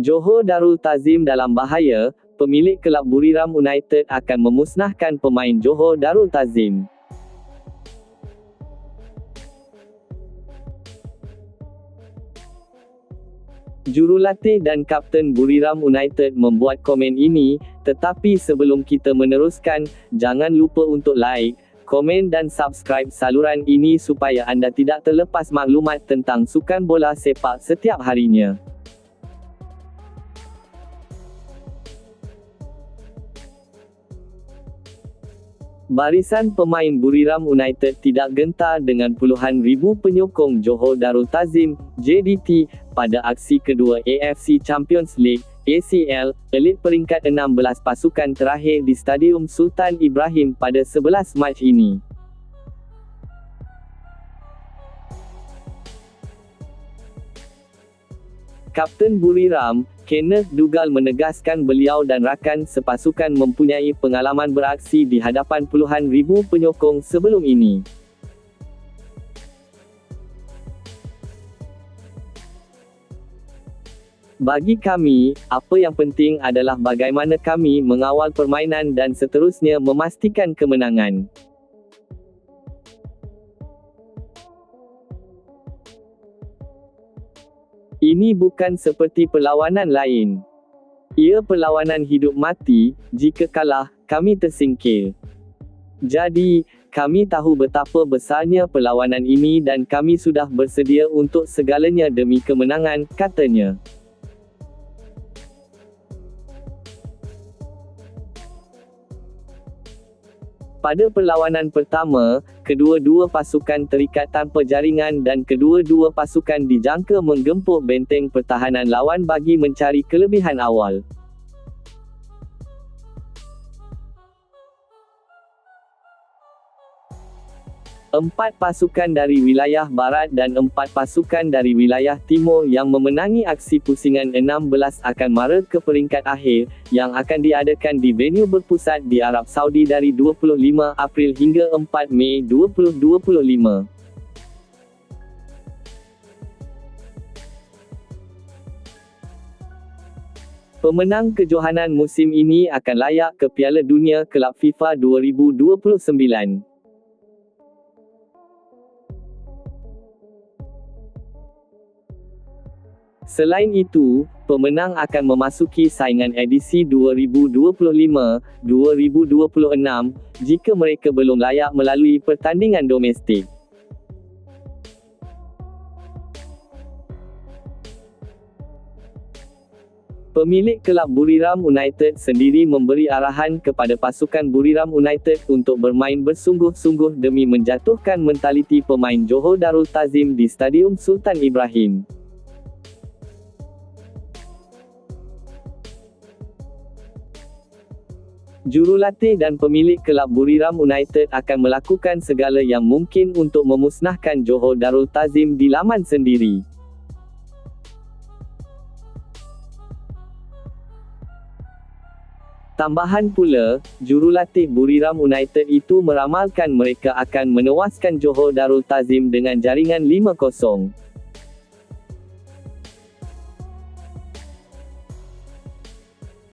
Johor Darul Tazim dalam bahaya, pemilik kelab Buriram United akan memusnahkan pemain Johor Darul Tazim. Jurulatih dan Kapten Buriram United membuat komen ini, tetapi sebelum kita meneruskan, jangan lupa untuk like, komen dan subscribe saluran ini supaya anda tidak terlepas maklumat tentang sukan bola sepak setiap harinya. Barisan pemain Buriram United tidak gentar dengan puluhan ribu penyokong Johor Darul Tazim, JDT, pada aksi kedua AFC Champions League, ACL, elit peringkat 16 pasukan terakhir di Stadium Sultan Ibrahim pada 11 Mac ini. Kapten Buriram, Kenneth Dugal menegaskan beliau dan rakan sepasukan mempunyai pengalaman beraksi di hadapan puluhan ribu penyokong sebelum ini. Bagi kami, apa yang penting adalah bagaimana kami mengawal permainan dan seterusnya memastikan kemenangan. Ini bukan seperti perlawanan lain. Ia perlawanan hidup mati, jika kalah, kami tersingkir. Jadi, kami tahu betapa besarnya perlawanan ini dan kami sudah bersedia untuk segalanya demi kemenangan, katanya. Pada perlawanan pertama, kedua-dua pasukan terikat tanpa jaringan dan kedua-dua pasukan dijangka menggempur benteng pertahanan lawan bagi mencari kelebihan awal. Empat pasukan dari wilayah barat dan empat pasukan dari wilayah timur yang memenangi aksi pusingan 16 akan mara ke peringkat akhir, yang akan diadakan di venue berpusat di Arab Saudi dari 25 April hingga 4 Mei 2025. Pemenang kejohanan musim ini akan layak ke Piala Dunia Kelab FIFA 2029. Selain itu, pemenang akan memasuki saingan edisi 2025-2026 jika mereka belum layak melalui pertandingan domestik. Pemilik kelab Buriram United sendiri memberi arahan kepada pasukan Buriram United untuk bermain bersungguh-sungguh demi menjatuhkan mentaliti pemain Johor Darul Tazim di Stadium Sultan Ibrahim. Jurulatih dan pemilik kelab Buriram United akan melakukan segala yang mungkin untuk memusnahkan Johor Darul Tazim di laman sendiri. Tambahan pula, jurulatih Buriram United itu meramalkan mereka akan menewaskan Johor Darul Tazim dengan jaringan 5-0.